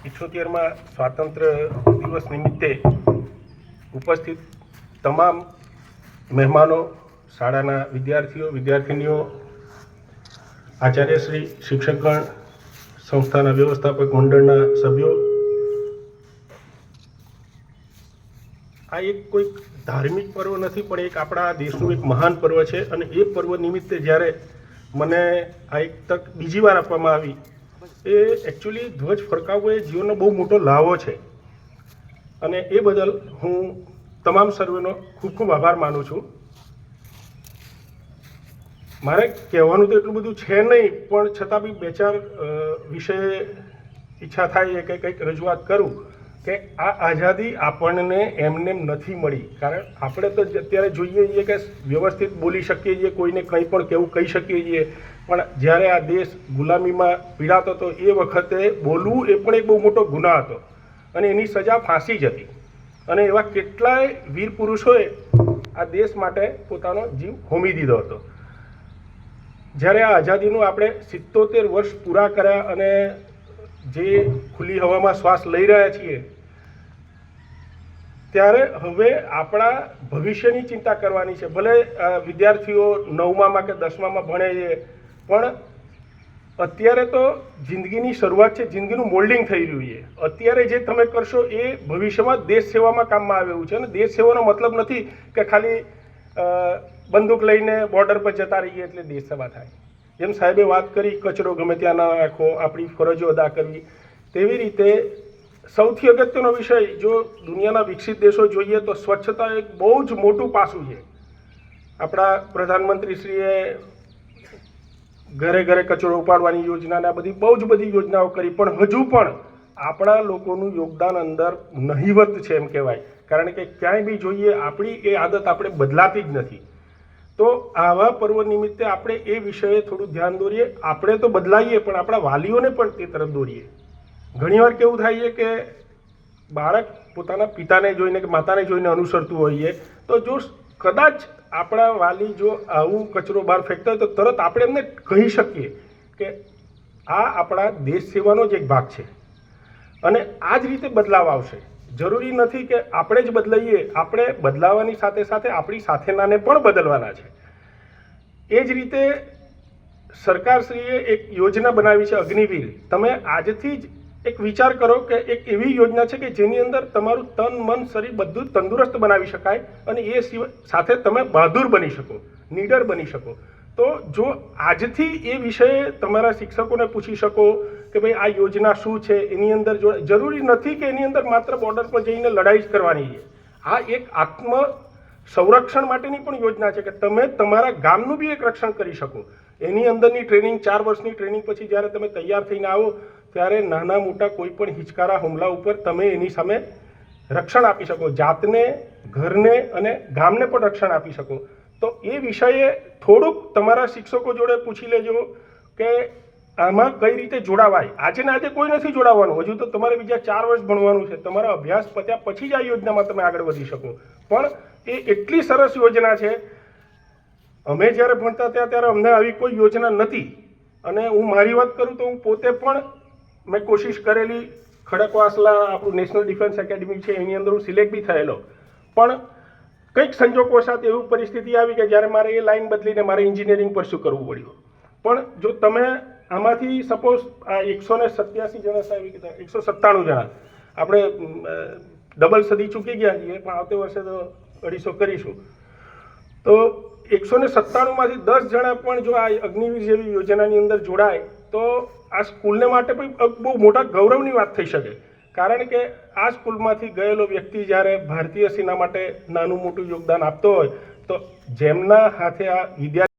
ઇઠ્ઠોતેરમાં સ્વાતંત્ર્ય દિવસ નિમિત્તે ઉપસ્થિત તમામ મહેમાનો, શાળાના વિદ્યાર્થીઓ, વિદ્યાર્થિનીઓ, આચાર્યશ્રી, શિક્ષકગણ, સંસ્થાના વ્યવસ્થાપક મંડળના સભ્યો, આ એક કોઈક ધાર્મિક પર્વ નથી, પણ એક આપણા દેશનું એક મહાન પર્વ છે. અને એ પર્વ નિમિત્તે જ્યારે મને આ એક તક બીજી વાર આપવામાં આવી એ એકચ્યુઅલી ધ્વજ ફરકાવવો એ જીવનનો બહુ મોટો લાવો છે. અને એ બદલ હું તમામ સર્વેનો ખૂબ ખૂબ આભાર માનું છું. મારે કહેવાનું તો એટલું બધું છે નહીં, પણ છતાં બી બે ચાર વિષય ઈચ્છા થાય કે કંઈક રજૂઆત કરું. કે આ આઝાદી આપણને એમને નથી મળી. કારણ આપણે તો અત્યારે જોઈએ છીએ કે વ્યવસ્થિત બોલી શકીએ છીએ, કોઈને કંઈ પણ કેવું કહી શકીએ છીએ. પણ જ્યારે આ દેશ ગુલામીમાં પીડાતો હતો, એ વખતે બોલવું એ પણ એક બહુ મોટો ગુનાહ હતો. અને એની સજા ફાંસી જ હતી. અને એવા કેટલાય વીર પુરુષોએ આ દેશ માટે પોતાનો જીવ હોમી દીધો હતો. જ્યારે આ આઝાદીનું આપણે સિત્તોતેર વર્ષ પૂરા કર્યા અને જે ખુલ્લી હવામાં શ્વાસ લઈ રહ્યા છીએ, ત્યારે હવે આપણા ભવિષ્યની ચિંતા કરવાની છે. ભલે વિદ્યાર્થીઓ નવમામાં કે દસમામાં ભણે છે, પણ અત્યારે તો જિંદગીની શરૂઆત છે, જિંદગીનું મોલ્ડિંગ થઈ રહ્યું છે. અત્યારે જે તમે કરશો એ ભવિષ્યમાં દેશ સેવામાં કામમાં આવે એવું છે. અને દેશ સેવાનો મતલબ નથી કે ખાલી બંદૂક લઈને બોર્ડર પર જતા રહીએ એટલે દેશ સેવા થાય. જેમ સાહેબે વાત કરી, કચરો ગમે ત્યાં ના રાખવો આપણી ફરજો અદા કરવી. તેવી રીતે સૌથી અગત્યનો વિષય, જો દુનિયાના વિકસિત દેશો જોઈએ તો સ્વચ્છતા એક બહુ જ મોટું પાસું છે. આપણા પ્રધાનમંત્રીશ્રીએ ઘરે ઘરે કચરો ઉપાડવાની યોજના આ બધી બહુ જ બધી યોજનાઓ કરી, પણ હજુ પણ આપણા લોકોનું યોગદાન અંદર નહિવત છે એમ કહેવાય. કારણ કે ક્યાંય બી જોઈએ, આપણી એ આદત આપણે બદલાતી જ નથી. તો આવા પર્વ નિમિત્તે આપણે એ વિષયે થોડું ધ્યાન દોરીએ. આપણે તો બદલાઈએ, પણ આપણા વાલીઓને પણ તે તરફ દોરીએ. ઘણીવાર કેવું થાય છે કે બાળક પોતાના પિતાને જોઈને કે માતાને જોઈને અનુસરતું હોઈએ. તો જો કદાચ આપણા વાલી જો આવું કચરો બહાર ફેંકતા હોય તો તરત આપણે એમને કહી શકીએ કે આ આપણા દેશ સેવાનો જ એક ભાગ છે. અને આ જ રીતે બદલાવ આવશે. જરૂરી નથી કે આપણે જ બદલાઈએ, આપણે બદલાવાની સાથે સાથે આપણી સાથેનાને પણ બદલવાના છે. એ જ રીતે સરકારશ્રીએ એક યોજના બનાવી છે અગ્નિવીર. તમે આજથી જ એક વિચાર કરો કે એક એવી યોજના છે કે જેની અંદર તમારું તન, મન, શરીર બધું તંદુરસ્ત બનાવી શકાય અને એ સિવાય સાથે તમે બહાદુર બની શકો, નીડર બની શકો. તો જો આજથી એ વિષયે તમારા શિક્ષકોને પૂછી શકો કે ભાઈ આ યોજના શું છે? એની અંદર જો જરૂરી નથી કે એની અંદર માત્ર બોર્ડર પર જઈને લડાઈ જ કરવાની છે. આ એક આત્મ સંરક્ષણ માટેની પણ યોજના છે કે તમે તમારા ગામનું બી એક રક્ષણ કરી શકો. એની અંદરની ટ્રેનિંગ ચાર વર્ષની ટ્રેનિંગ પછી જ્યારે તમે તૈયાર થઈને આવો, ત્યારે નાના મોટા કોઈ પણ હિચકારા, હુમલા ઉપર તમે એની સામે રક્ષણ આપી શકો. જાતને, ઘરને અને ગામને પણ રક્ષણ આપી શકો. તો એ વિષયે થોડુંક તમારા શિક્ષકો જોડે પૂછી લેજો કે આમાં કઈ રીતે જોડાવાય? આજે ને આજે કોઈ નથી જોડાવાનું. હજુ તો તમારે બીજા ચાર વર્ષ ભણવાનું છે. તમારા અભ્યાસ પત્યા પછી જ આ યોજનામાં તમે આગળ વધી શકો. પણ એ એટલી સરસ યોજના છે. અમે જ્યારે ભણતા ત્યાં ત્યારે અમને આવી કોઈ યોજના નથી. અને હું મારી વાત કરું તો હું પોતે પણ મેં કોશિશ કરેલી. ખડકવાસલા આપણું નેશનલ ડિફેન્સ એકેડમી છે, એની અંદર હું સિલેક્ટ બી થયેલો. પણ કંઈક સંજોગવશાત એવી પરિસ્થિતિ આવી કે જ્યારે મારે એ લાઈન બદલીને મારે એન્જિનિયરિંગ પરસ્યુ કરવું પડ્યું. પણ જો તમે આમાંથી સપોઝ આ એકસો ને સત્યાસી જણા સાહેબ કીધા, એકસો સત્તાણું જણા. આપણે ડબલ સદી ચૂકી ગયા છીએ, પણ આવતે વર્ષે તો અઢીસો કરીશું. તો એકસો ને સત્તાણુંમાંથી દસ જણા પણ જો આ અગ્નિવીર જેવી યોજનાની અંદર જોડાય, તો આ સ્કૂલને માટે પણ બહુ મોટા ગૌરવની વાત થઈ શકે. કારણ કે આ સ્કૂલમાંથી ગયેલો વ્યક્તિ જ્યારે ભારતીય સેના માટે નાનું મોટું યોગદાન આપતો હોય, તો જેમના હાથે આ વિદ્યાર્થી